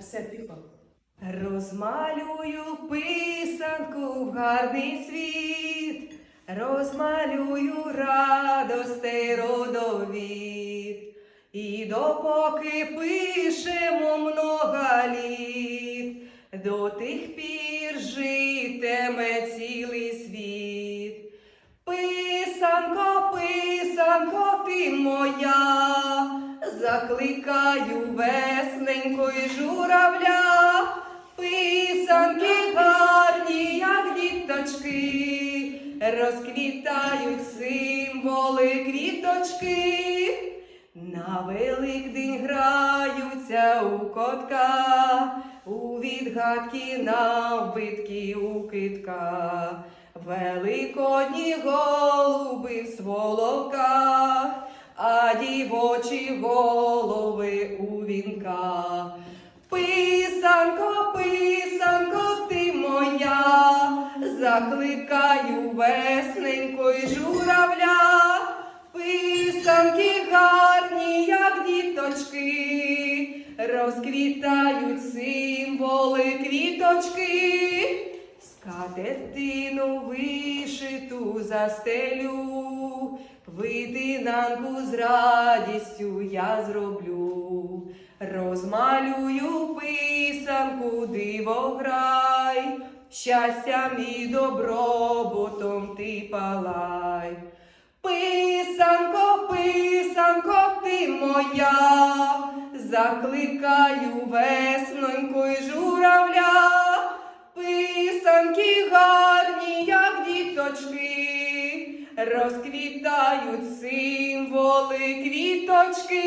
все тихо. Розмалюю писанку в гарний світ, розмалюю радости родовід. І допоки пишемо много літ, до тих пір житиме цілий світ. Писанко, писанко, ти моя, закликаю весненько й журавля, писанки гарні, як діточки, розквітають символи квіточки, на Великдень граються у котка, у відгадки на вбитки у китка. Великодні голуби в сволоках, а дівочі голови у. Писанко, писанко, ти моя, закликаю весненько й журавля. Писанки гарні, як діточки, розквітають символи квіточки. Скатертину вишиту застелю, видинанку з радістю я зроблю, розмалюю писанку дивограй, щастям і добробутом ти палай. Писанко, писанко, ти моя, закликаю веснонько й журавля. Розквітають символи квіточки.